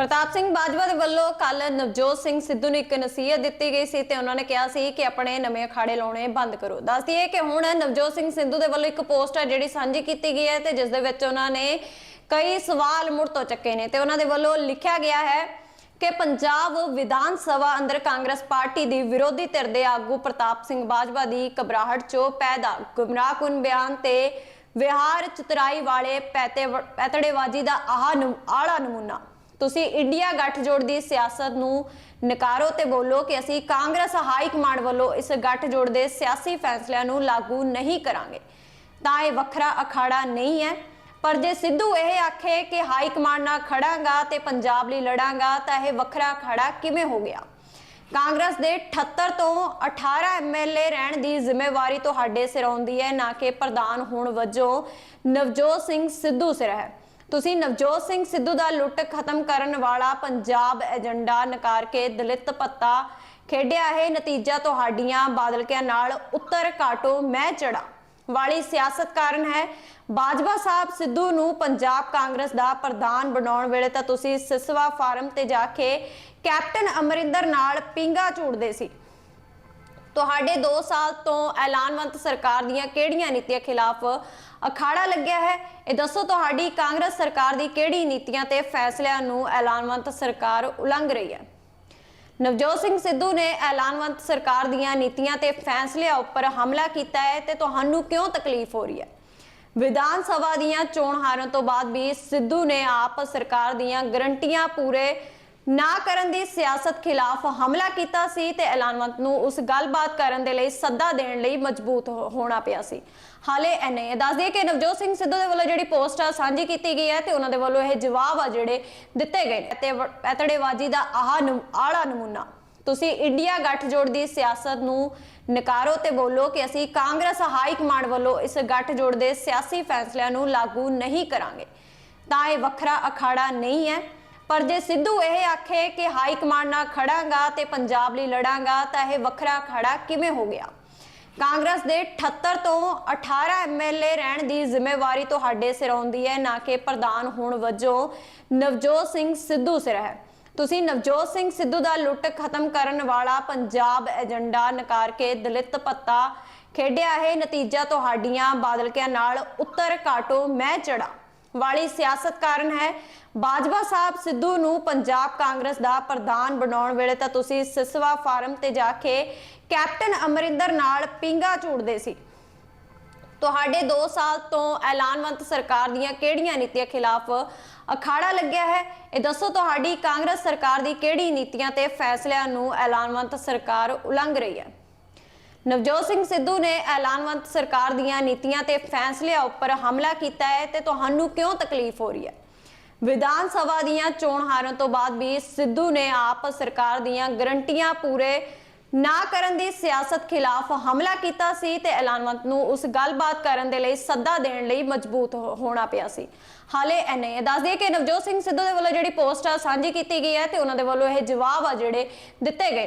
ਪ੍ਰਤਾਪ ਸਿੰਘ ਬਾਜਵਾ ਦੇ ਵੱਲੋਂ ਕੱਲ ਨਵਜੋਤ ਸਿੰਘ ਸਿੱਧੂ ਨੂੰ ਇੱਕ ਨਸੀਹਤ ਦਿੱਤੀ ਗਈ ਸੀ ਤੇ ਉਹਨਾਂ ਨੇ ਕਿਹਾ ਸੀ ਕਿ ਆਪਣੇ ਨਵੇਂ ਅਖਾੜੇ ਲਾਉਣੇ ਬੰਦ ਕਰੋ। ਦੱਸ ਦਈਏ ਕਿ ਹੁਣ ਨਵਜੋਤ ਸਿੰਘ ਸਿੱਧੂ ਦੇ ਵੱਲੋਂ ਇੱਕ ਪੋਸਟ ਹੈ ਜਿਹੜੀ ਸਾਂਝੀ ਕੀਤੀ ਗਈ ਹੈ ਤੇ ਜਿਸ ਦੇ ਵਿੱਚ ਉਹਨਾਂ ਨੇ ਕਈ ਸਵਾਲ ਮੁੜ ਤੋਂ ਚੱਕੇ ਨੇ ਤੇ ਉਹਨਾਂ ਦੇ ਵੱਲੋਂ ਲਿਖਿਆ ਗਿਆ ਹੈ ਕਿ ਪੰਜਾਬ ਵਿਧਾਨ ਸਭਾ ਅੰਦਰ ਕਾਂਗਰਸ ਪਾਰਟੀ ਦੀ ਵਿਰੋਧੀ ਧਿਰ ਦੇ ਆਗੂ ਪ੍ਰਤਾਪ ਸਿੰਘ ਬਾਜਵਾ ਦੀ ਘਬਰਾਹਟ ਚੋਂ ਪੈਦਾ। ਗੁੰਮਰਾਹਕੁਨ ਬਿਆਨ ਤੇ ਵਿਹਾਰ ਚਤਰਾਈ ਵਾਲੇ ਪੈਤੇ ਪੈਤੜੇਬਾਜ਼ੀ ਦਾ ਆਹ ਆਲਾ ਨਮੂਨਾ। ਤੁਸੀਂ ਇੰਡੀਆ ਗੱਠਜੋੜ ਦੀ ਸਿਆਸਤ ਨੂੰ ਨਕਾਰੋ ਤੇ ਬੋਲੋ ਕਿ ਅਸੀਂ ਕਾਂਗਰਸ ਹਾਈ ਕਮਾਂਡ ਵੱਲੋਂ ਇਸ ਗੱਠਜੋੜ ਦੇ ਸਿਆਸੀ ਫੈਸਲਿਆਂ ਨੂੰ ਲਾਗੂ ਨਹੀਂ ਕਰਾਂਗੇ। ਤਾਂ ਇਹ ਵੱਖਰਾ ਅਖਾੜਾ ਨਹੀਂ ਹੈ। ਪਰ ਜੇ ਸਿੱਧੂ ਇਹ ਆਖੇ ਕਿ ਹਾਈ ਕਮਾਂਡ ਨਾਲ ਖੜਾਂਗਾ ਤੇ ਪੰਜਾਬ ਲਈ ਲੜਾਂਗਾ, ਤਾਂ ਇਹ ਵੱਖਰਾ ਅਖਾੜਾ ਕਿਵੇਂ ਹੋ ਗਿਆ? ਕਾਂਗਰਸ ਦੇ 78 ਤੋਂ 18 ਐਮਐਲਏ ਰਹਿਣ ਦੀ ਜ਼ਿੰਮੇਵਾਰੀ ਤੁਹਾਡੇ ਸਿਰ ਆਉਂਦੀ ਹੈ, ਨਾ ਕਿ ਪ੍ਰਧਾਨ ਹੋਣ ਵਜੋਂ। ਨਵਜੋਤ ਸਿੰਘ ਸਿੱਧੂ ਸਿਰ ਹੈ। ਤੁਸੀਂ ਨਵਜੋਤ ਸਿੰਘ ਸਿੱਧੂ ਦਾ ਲੁੱਟ ਖਤਮ ਕਰਨ ਵਾਲਾ ਪੰਜਾਬ ਏਜੰਡਾ ਨਕਾਰ ਕੇ ਦਲਿਤ ਪੱਤਾ ਖੇਡਿਆ ਹੈ ਨਤੀਜਾ ਤੁਹਾਡੀਆਂ ਬਾਦਲਕਿਆਂ ਨਾਲ ਉੱਤਰ ਕਾਟੋ ਮੈਂ ਚੜਾ ਵਾਲੀ ਸਿਆਸਤ ਕਾਰਨ ਹੈ, ਬਾਜਵਾ ਸਾਹਿਬ ਸਿੱਧੂ ਨੂੰ ਪੰਜਾਬ ਕਾਂਗਰਸ ਦਾ ਪ੍ਰਧਾਨ ਬਣਾਉਣ ਵੇਲੇ ਤਾਂ ਤੁਸੀਂ ਸਿਸਵਾ ਫਾਰਮ ਤੇ ਜਾ ਕੇ ਕੈਪਟਨ ਅਮਰਿੰਦਰ ਨਾਲ ਪਿੰਗਾ ਝੂੜਦੇ ਸੀ। ਤੁਹਾਡੇ 2 ਸਾਲ ਤੋਂ ਐਲਾਨਵੰਤ ਸਰਕਾਰ ਦੀਆਂ ਕਿਹੜੀਆਂ ਨੀਤੀਆਂ ਖਿਲਾਫ ਅਖਾੜਾ ਲੱਗਿਆ ਹੈ? ਇਹ ਦੱਸੋ ਤੁਹਾਡੀ ਕਾਂਗਰਸ ਸਰਕਾਰ ਦੀ ਕਿਹੜੀ ਨੀਤੀਆਂ ਤੇ ਫੈਸਲਿਆਂ ਨੂੰ ਐਲਾਨਵੰਤ ਸਰਕਾਰ ਉਲੰਘ ਰਹੀ ਹੈ? ਨਵਜੋਤ ਸਿੰਘ ਸਿੱਧੂ ਨੇ ਐਲਾਨਵੰਤ ਸਰਕਾਰ ਦੀਆਂ ਨੀਤੀਆਂ ਤੇ ਫੈਸਲਿਆਂ ਉੱਪਰ ਹਮਲਾ ਕੀਤਾ ਹੈ ਤੇ ਤੁਹਾਨੂੰ ਕਿਉਂ ਤਕਲੀਫ ਹੋ ਰਹੀ ਹੈ? ਵਿਧਾਨ ਸਭਾ ਦੀਆਂ ਚੋਣ ਹਾਰਨ ਤੋਂ ਬਾਅਦ ਵੀ ਸਿੱਧੂ ਨੇ ਆਪ ਸਰਕਾਰ ਦੀਆਂ ਗਰੰਟੀਆਂ ਪੂਰੇ ਨਾ ਕਰਨ ਦੀ ਸਿਆਸਤ ਖਿਲਾਫ ਹਮਲਾ ਕੀਤਾ ਸੀ ਤੇ ਐਲਾਨਵੰਤ ਨੂੰ ਉਸ ਗੱਲਬਾਤ ਕਰਨ ਦੇ ਲਈ ਸੱਦਾ ਦੇਣ ਲਈ ਮਜਬੂਤ ਹੋ- ਹੋਣਾ ਪਿਆ ਸੀ। ਹਾਲੇ ਐਨੇ ਦੱਸ ਦਈਏ ਕਿ ਨਵਜੋਤ ਸਿੰਘ ਸਿੱਧੂ ਦੇ ਵੱਲੋਂ ਜਿਹੜੀ ਪੋਸਟ ਆ ਸਾਂਝੀ ਕੀਤੀ ਗਈ ਹੈ ਤੇ ਉਹਨਾਂ ਦੇ ਵੱਲੋਂ ਇਹ ਜਵਾਬ ਆ ਜਿਹੜੇ ਦਿੱਤੇ ਗਏ ਨੇ। ਤੇ ਵ- ਦਾ ਆਹ ਆਲਾ ਨਮੂਨਾ। ਤੁਸੀਂ ਇੰਡੀਆ ਗੱਠਜੋੜ ਦੀ ਸਿਆਸਤ ਨੂੰ ਨਕਾਰੋ ਤੇ ਬੋਲੋ ਕਿ ਅਸੀਂ ਕਾਂਗਰਸ ਹਾਈ ਕਮਾਂਡ ਵੱਲੋਂ ਇਸ ਗੱਠਜੋੜ ਦੇ ਸਿਆਸੀ ਫੈਸਲਿਆਂ ਨੂੰ ਲਾਗੂ ਨਹੀਂ ਕਰਾਂਗੇ। ਤਾਂ ਇਹ ਵੱਖਰਾ ਅਖਾੜਾ ਨਹੀਂ ਹੈ। ਪਰ ਜੇ ਸਿੱਧੂ ਇਹ ਆਖੇ ਕਿ ਹਾਈ ਕਮਾਂਡ ਨਾਲ ਖੜਾਂਗਾ ਤੇ ਪੰਜਾਬ ਲਈ ਲੜਾਂਗਾ, ਤਾਂ ਇਹ ਵੱਖਰਾ ਅਖਾੜਾ ਕਿਵੇਂ ਹੋ ਗਿਆ? ਕਾਂਗਰਸ ਦੇ 78 ਤੋਂ 18 ਐਮਐਲਏ ਰਹਿਣ ਦੀ ਜ਼ਿੰਮੇਵਾਰੀ ਤੁਹਾਡੇ ਸਿਰ ਆਉਂਦੀ ਹੈ, ਨਾ ਕਿ ਪ੍ਰਧਾਨ ਹੋਣ ਵਜੋਂ ਨਵਜੋਤ ਸਿੰਘ ਸਿੱਧੂ ਸਿਰ ਹੈ। ਤੁਸੀਂ ਨਵਜੋਤ ਸਿੰਘ ਸਿੱਧੂ ਦਾ ਲੁੱਟ ਖਤਮ ਕਰਨ ਵਾਲਾ ਪੰਜਾਬ ਏਜੰਡਾ ਨਕਾਰ ਕੇ ਦਲਿਤ ਪੱਤਾ ਖੇਡਿਆ ਹੈ ਨਤੀਜਾ ਤੁਹਾਡੀਆਂ ਬਾਦਲਕਿਆਂ ਨਾਲ ਉੱਤਰ ਕਾਟੋ ਮੈਂ ਚੜਾ ਵਾਲੀ ਸਿਆਸਤ ਕਾਰਨ ਹੈ। ਬਾਜਵਾ ਸਾਹਿਬ ਸਿੱਧੂ ਨੂੰ ਪੰਜਾਬ ਕਾਂਗਰਸ ਦਾ ਪ੍ਰਧਾਨ ਬਣਾਉਣ ਵੇਲੇ ਤਾਂ ਤੁਸੀਂ ਸਿਸਵਾ ਫਾਰਮ ਤੇ ਜਾ ਕੇ ਕੈਪਟਨ ਅਮਰਿੰਦਰ ਨਾਲ ਪਿੰਗਾ ਝੂੜਦੇ ਸੀ। ਤੁਹਾਡੇ 2 ਸਾਲ ਤੋਂ ਐਲਾਨਵੰਤ ਸਰਕਾਰ ਦੀਆਂ ਕਿਹੜੀਆਂ ਨੀਤੀਆਂ ਖਿਲਾਫ ਅਖਾੜਾ ਲੱਗਿਆ ਹੈ? ਇਹ ਦੱਸੋ ਤੁਹਾਡੀ ਕਾਂਗਰਸ ਸਰਕਾਰ ਦੀ ਕਿਹੜੀ ਨੀਤੀਆਂ ਤੇ ਫੈਸਲਿਆਂ ਨੂੰ ਐਲਾਨਵੰਤ ਸਰਕਾਰ ਉਲੰਘ ਰਹੀ ਹੈ? ਨਵਜੋਤ ਸਿੰਘ ਸਿੱਧੂ ਨੇ ਐਲਾਨਵੰਤ ਸਰਕਾਰ ਦੀਆਂ ਨੀਤੀਆਂ ਤੇ ਫੈਸਲਿਆਂ ਉੱਪਰ ਹਮਲਾ ਕੀਤਾ ਹੈ ਤੇ ਤੁਹਾਨੂੰ ਕਿਉਂ ਤਕਲੀਫ ਹੋ ਰਹੀ ਹੈ? ਵਿਧਾਨ ਸਭਾ ਦੀਆਂ ਚੋਣ ਹਾਰਨ ਤੋਂ ਬਾਅਦ ਵੀ ਸਿੱਧੂ ਨੇ ਆਪ ਸਰਕਾਰ ਦੀਆਂ ਗਰੰਟੀਆਂ ਪੂਰੇ ਨਾ ਕਰਨ ਦੀ ਸਿਆਸਤ ਖਿਲਾਫ ਹਮਲਾ ਕੀਤਾ ਸੀ ਤੇ ਐਲਾਨਵੰਤ ਨੂੰ ਉਸ ਗੱਲਬਾਤ ਕਰਨ ਦੇ ਲਈ ਸੱਦਾ ਦੇਣ ਲਈ ਮਜਬੂਤ ਹੋ- ਹੋਣਾ ਪਿਆ ਸੀ। ਹਾਲੇ ਐਨੇ ਦੱਸ ਦਈਏ ਕਿ ਨਵਜੋਤ ਸਿੰਘ ਸਿੱਧੂ ਦੇ ਵੱਲੋਂ ਜਿਹੜੀ ਪੋਸਟ ਆ ਸਾਂਝੀ ਕੀਤੀ ਗਈ ਹੈ ਤੇ ਉਹਨਾਂ ਦੇ ਵੱਲੋਂ ਇਹ ਜਵਾਬ ਆ ਜਿਹੜੇ ਦਿੱਤੇ ਗਏ ਨੇ।